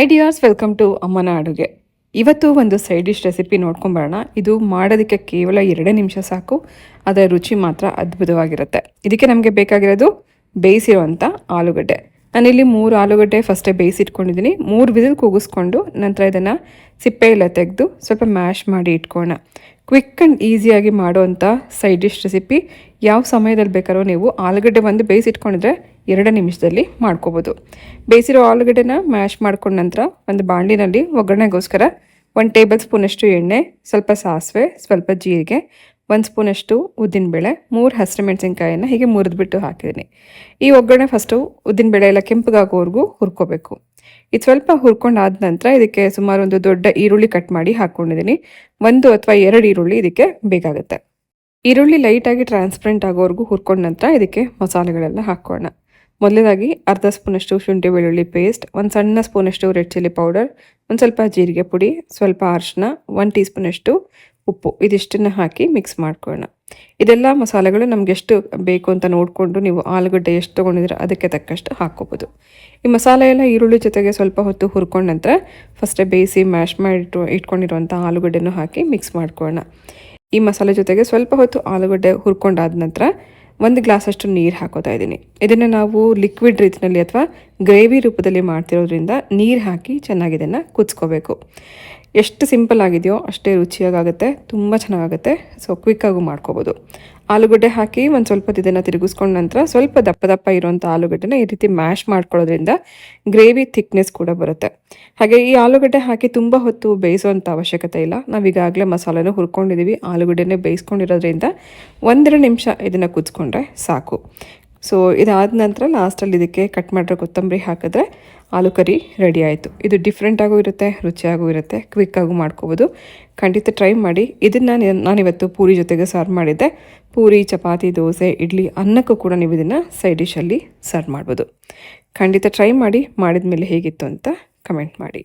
Hi dears welcome to ಅಮ್ಮನ ಅಡುಗೆ ಇವತ್ತು ಒಂದು ಸೈಡ್ ಡಿಶ್ ರೆಸಿಪಿ ನೋಡ್ಕೊಂಬರೋಣ ಇದು ಮಾಡೋದಕ್ಕೆ ಕೇವಲ ಎರಡೇ ನಿಮಿಷ ಸಾಕು. ಅದರ ರುಚಿ ಮಾತ್ರ ಅದ್ಭುತವಾಗಿರುತ್ತೆ. ಇದಕ್ಕೆ ನಮಗೆ ಬೇಕಾಗಿರೋದು ಬೇಯಿಸಿರುವಂಥ ಆಲೂಗಡ್ಡೆ. ನಾನಿಲ್ಲಿ ಮೂರು ಆಲೂಗಡ್ಡೆ ಫಸ್ಟೇ ಬೇಯಿಸಿಟ್ಕೊಂಡಿದ್ದೀನಿ. ಮೂರು ವಿಸಿಲ್ ಕೂಗಿಸ್ಕೊಂಡು ನಂತರ ಇದನ್ನು ಸಿಪ್ಪೆ ಎಲ್ಲ ತೆಗೆದು ಸ್ವಲ್ಪ ಮ್ಯಾಶ್ ಮಾಡಿ ಇಟ್ಕೋಣ ಕ್ವಿಕ್ ಆ್ಯಂಡ್ ಈಸಿಯಾಗಿ ಮಾಡುವಂಥ ಸೈಡ್ ಡಿಶ್ ರೆಸಿಪಿ ಯಾವ ಸಮಯದಲ್ಲಿ ಬೇಕಾದ್ರೂ ನೀವು ಆಲೂಗಡ್ಡೆ ಬಂದು ಬೇಯಿಸಿಟ್ಕೊಂಡಿದ್ರೆ ಎರಡು ನಿಮಿಷದಲ್ಲಿ ಮಾಡ್ಕೋಬೋದು. ಬೇಯಿಸಿರೋ ಆಲೂಗಡ್ಡೆನ ಮ್ಯಾಶ್ ಮಾಡ್ಕೊಂಡ ನಂತರ ಒಂದು ಬಾಂಡಿನಲ್ಲಿ ಒಗ್ಗರಣೆಗೋಸ್ಕರ ಒಂದು ಟೇಬಲ್ ಸ್ಪೂನಷ್ಟು ಎಣ್ಣೆ, ಸ್ವಲ್ಪ ಸಾಸಿವೆ, ಸ್ವಲ್ಪ ಜೀರಿಗೆ, ಒಂದು ಸ್ಪೂನಷ್ಟು ಉದ್ದಿನಬೇಳೆ, ಮೂರು ಹಸಿರು ಮೆಣಸಿನ್ಕಾಯನ್ನು ಹೀಗೆ ಮುರಿದ್ಬಿಟ್ಟು ಹಾಕಿದ್ದೀನಿ. ಈ ಒಗ್ಗರಣೆ ಫಸ್ಟು ಉದ್ದಿನಬೇಳೆ ಎಲ್ಲ ಕೆಂಪಗಾಗೋವರೆಗೂ ಹುರ್ಕೋಬೇಕು. ಇದು ಸ್ವಲ್ಪ ಹುರ್ಕೊಂಡಾದ ನಂತರ ಇದಕ್ಕೆ ಸುಮಾರು ಒಂದು ದೊಡ್ಡ ಈರುಳ್ಳಿ ಕಟ್ ಮಾಡಿ ಹಾಕ್ಕೊಂಡಿದ್ದೀನಿ ಒಂದು ಅಥವಾ ಎರಡು ಈರುಳ್ಳಿ ಇದಕ್ಕೆ ಬೇಕಾಗುತ್ತೆ. ಈರುಳ್ಳಿ ಲೈಟಾಗಿ ಟ್ರಾನ್ಸ್ಪರೆಂಟ್ ಆಗೋವರೆಗೂ ಹುರ್ಕೊಂಡ ನಂತರ ಇದಕ್ಕೆ ಮಸಾಲೆಗಳೆಲ್ಲ ಹಾಕೋಣ ಮೊದಲನೇದಾಗಿ ಅರ್ಧ ಸ್ಪೂನಷ್ಟು ಶುಂಠಿ ಬೆಳ್ಳುಳ್ಳಿ ಪೇಸ್ಟ್ ಒಂದು ಸಣ್ಣ ಸ್ಪೂನಷ್ಟು ರೆಡ್ ಚಿಲ್ಲಿ ಪೌಡರ್ ಒಂದು ಸ್ವಲ್ಪ ಜೀರಿಗೆ ಪುಡಿ, ಸ್ವಲ್ಪ ಅರಿಶಿನ ಒನ್ ಟೀ ಸ್ಪೂನಷ್ಟು ಉಪ್ಪು. ಇದಿಷ್ಟನ್ನು ಹಾಕಿ ಮಿಕ್ಸ್ ಮಾಡ್ಕೊಳ್ಳೋಣ. ಇದೆಲ್ಲ ಮಸಾಲೆಗಳು ನಮ್ಗೆ ಎಷ್ಟು ಬೇಕು ಅಂತ ನೋಡಿಕೊಂಡು ನೀವು ಆಲೂಗಡ್ಡೆ ಎಷ್ಟು ತೊಗೊಂಡಿದ್ರೆ ಅದಕ್ಕೆ ತಕ್ಕಷ್ಟು ಹಾಕ್ಕೋಬೋದು. ಈ ಮಸಾಲೆ ಎಲ್ಲ ಈರುಳ್ಳಿ ಜೊತೆಗೆ ಸ್ವಲ್ಪ ಹೊತ್ತು ಹುರ್ಕೊಂಡ ನಂತರ ಫಸ್ಟೇ ಬೇಯಿಸಿ ಮ್ಯಾಶ್ ಮಾಡಿಟ್ಟು ಇಟ್ಕೊಂಡಿರುವಂಥ ಆಲೂಗಡ್ಡೆನೂ ಹಾಕಿ ಮಿಕ್ಸ್ ಮಾಡ್ಕೊಳ್ಳೋಣ. ಈ ಮಸಾಲೆ ಜೊತೆಗೆ ಸ್ವಲ್ಪ ಹೊತ್ತು ಆಲೂಗಡ್ಡೆ ಹುರ್ಕೊಂಡಾದ ನಂತರ ಒಂದು ಗ್ಲಾಸಷ್ಟು ನೀರು ಹಾಕೋತಾ ಇದ್ದೀನಿ. ಇದನ್ನು ನಾವು ಲಿಕ್ವಿಡ್ ರೀತಿಯಲ್ಲಿ ಅಥವಾ ಗ್ರೇವಿ ರೂಪದಲ್ಲಿ ಮಾಡ್ತಿರೋದ್ರಿಂದ ನೀರು ಹಾಕಿ ಚೆನ್ನಾಗಿ ಇದನ್ನು ಕುದಿಸ್ಕೋಬೇಕು. ಎಷ್ಟು ಸಿಂಪಲ್ ಆಗಿದೆಯೋ ಅಷ್ಟೇ ರುಚಿಯಾಗುತ್ತೆ ತುಂಬ ಚೆನ್ನಾಗಾಗುತ್ತೆ. ಸೊ ಕ್ವಿಕ್ಕಾಗೂ ಮಾಡ್ಕೋಬೋದು. ಆಲೂಗಡ್ಡೆ ಹಾಕಿ ಒಂದು ಸ್ವಲ್ಪ ಇದನ್ನು ತಿರುಗಿಸ್ಕೊಂಡ ನಂತರ ಸ್ವಲ್ಪ ದಪ್ಪ ದಪ್ಪ ಇರುವಂಥ ಆಲೂಗಡ್ಡೆನ ಈ ರೀತಿ ಮ್ಯಾಶ್ ಮಾಡ್ಕೊಳ್ಳೋದ್ರಿಂದ ಗ್ರೇವಿ ಥಿಕ್ನೆಸ್ ಕೂಡ ಬರುತ್ತೆ. ಹಾಗೆ ಈ ಆಲೂಗಡ್ಡೆ ಹಾಕಿ ತುಂಬ ಹೊತ್ತು ಬೇಯಿಸುವಂಥ ಅವಶ್ಯಕತೆ ಇಲ್ಲ. ನಾವು ಈಗಾಗಲೇ ಮಸಾಲೆನೂ ಹುರ್ಕೊಂಡಿದ್ದೀವಿ ಆಲೂಗಡ್ಡೆನೇ ಬೇಯಿಸ್ಕೊಂಡಿರೋದ್ರಿಂದ ಒಂದೆರಡು ನಿಮಿಷ ಇದನ್ನು ಕುದ್ಸ್ಕೊಂಡ್ರೆ ಸಾಕು. ಸೊ ಇದಾದ ನಂತರ ಲಾಸ್ಟಲ್ಲಿ ಇದಕ್ಕೆ ಕಟ್ ಮಾಡಿರೋ ಕೊತ್ತಂಬರಿ ಹಾಕಿದ್ರೆ ಆಲೂ ಕರಿ ರೆಡಿ ಆಯಿತು. ಇದು ಡಿಫ್ರೆಂಟಾಗೂ ಇರುತ್ತೆ ರುಚಿಯಾಗೂ ಇರುತ್ತೆ ಕ್ವಿಕ್ಕಾಗೂ ಮಾಡ್ಕೋಬೋದು. ಖಂಡಿತ ಟ್ರೈ ಮಾಡಿ. ಇದನ್ನು ನಾನಿವತ್ತು ಪೂರಿ ಜೊತೆಗೆ ಸರ್ವ್ ಮಾಡಿದ್ದೆ. ಪೂರಿ, ಚಪಾತಿ, ದೋಸೆ, ಇಡ್ಲಿ ಅನ್ನಕ್ಕೂ ಕೂಡ ನೀವು ಇದನ್ನು ಸೈಡ್ ಡಿಶಲ್ಲಿ ಸರ್ವ್ ಮಾಡ್ಬೋದು. ಖಂಡಿತ ಟ್ರೈ ಮಾಡಿ. ಮಾಡಿದ ಮೇಲೆ ಹೇಗಿತ್ತು ಅಂತ ಕಮೆಂಟ್ ಮಾಡಿ.